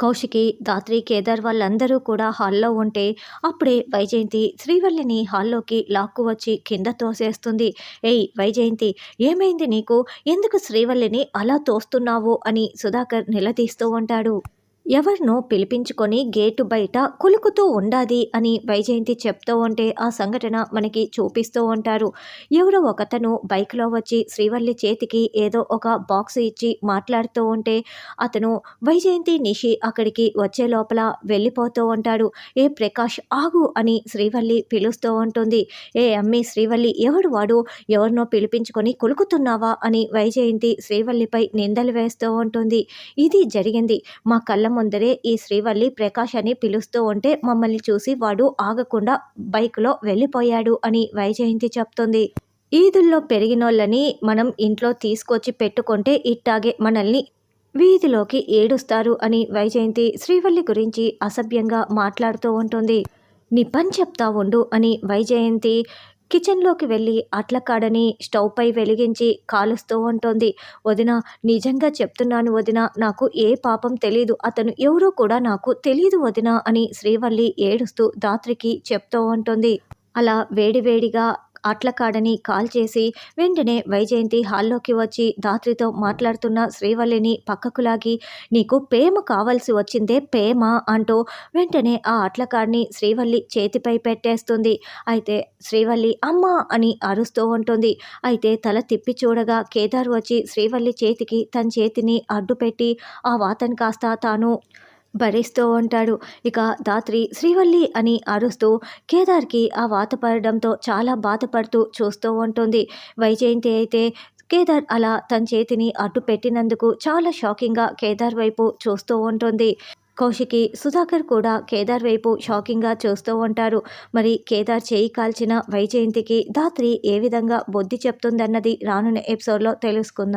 కౌశికి దాత్రి కేదార్ వాళ్ళందరూ కూడా హాల్లో ఉంటే అప్పుడే వైజయంతి శ్రీవల్లిని హాల్లోకి లాక్కు వచ్చి కింద తోసేస్తుంది. ఏయ్ వైజయంతి ఏమైంది నీకు? ఎందుకు శ్రీవల్లిని అలా తోస్తున్నావు? అని సుధాకర్ నిలదీస్తూ ఉంటాడు. ఎవరినో పిలిపించుకొని గేటు బయట కులుకుతూ ఉండాది అని వైజయంతి చెప్తూ ఉంటే ఆ సంఘటన మనకి చూపిస్తూ ఉంటారు. ఎవరో ఒకతను బైక్లో వచ్చి శ్రీవల్లి చేతికి ఏదో ఒక బాక్స్ ఇచ్చి మాట్లాడుతూ ఉంటే అతను వైజయంతి నిషి అక్కడికి వచ్చే లోపల వెళ్ళిపోతూ ఉంటాడు. ఏ ప్రకాష్ ఆగు అని శ్రీవల్లి పిలుస్తూ ఉంటుంది. ఏ అమ్మి శ్రీవల్లి ఎవడు వాడు? ఎవరినో పిలిపించుకొని కులుకుతున్నావా? అని వైజయంతి శ్రీవల్లిపై నిందలు వేస్తూ ఉంటుంది. ఇది జరిగింది. మా కళ్ళ ముందరే ఈ శ్రీవల్లి ప్రకాష్ అని పిలుస్తూ ఉంటే మమ్మల్ని చూసి వాడు ఆగకుండా బైక్లో వెళ్ళిపోయాడు అని వైజయంతి చెప్తుంది. ఈదుల్లో పెరిగినోళ్ళని మనం ఇంట్లో తీసుకొచ్చి పెట్టుకుంటే ఇట్టాగే మనల్ని వీధిలోకి ఏడుస్తారు అని వైజయంతి శ్రీవల్లి గురించి అసభ్యంగా మాట్లాడుతూ ఉంటుంది. నీ పని చెప్తా ఉండు అని వైజయంతి కిచెన్లోకి వెళ్ళి అట్ల కాడని స్టవ్ పై వెలిగించి కాలుస్తూ ఉంటుంది. వదిన నిజంగా చెప్తున్నాను వదిన నాకు ఏ పాపం తెలీదు. అతను ఎవరో కూడా నాకు తెలియదు వదిన అని శ్రీవల్లి ఏడుస్తూ దాత్రికి చెప్తూ ఉంటుంది. అలా వేడివేడిగా అట్లకాడని కాల్ చేసి వెంటనే వైజయంతి హాల్లోకి వచ్చి దాత్రితో మాట్లాడుతున్న శ్రీవల్లిని పక్కకు లాగి నీకు ప్రేమ కావాల్సి వచ్చిందే ప్రేమ అంటూ వెంటనే ఆ అట్లకాడిని శ్రీవల్లి చేతిపై పెట్టేస్తుంది. అయితే శ్రీవల్లి అమ్మ అని అరుస్తూ ఉంటుంది. అయితే తల తిప్పి చూడగా కేదార్ వచ్చి శ్రీవల్లి చేతికి తన చేతిని అడ్డుపెట్టి ఆ వాతను కాస్త తాను భరిస్తూ ఉంటాడు. ఇక దాత్రి శ్రీవల్లి అని అరుస్తూ కేదార్కి ఆ వాత పడడంతో చాలా బాధపడుతూ చూస్తూ ఉంటుంది. వైజయంతి అయితే కేదార్ అలా తన చేతిని అడ్డు పెట్టినందుకు చాలా షాకింగ్గా కేదార్ వైపు చూస్తూ ఉంటుంది. కౌశికి సుధాకర్ కూడా కేదార్ వైపు షాకింగ్గా చూస్తూ ఉంటారు. మరి కేదార్ చేయి కాల్చిన వైజయంతికి దాత్రి ఏ విధంగా బుద్ధి చెప్తుందన్నది రానున్న ఎపిసోడ్లో తెలుసుకుందాం.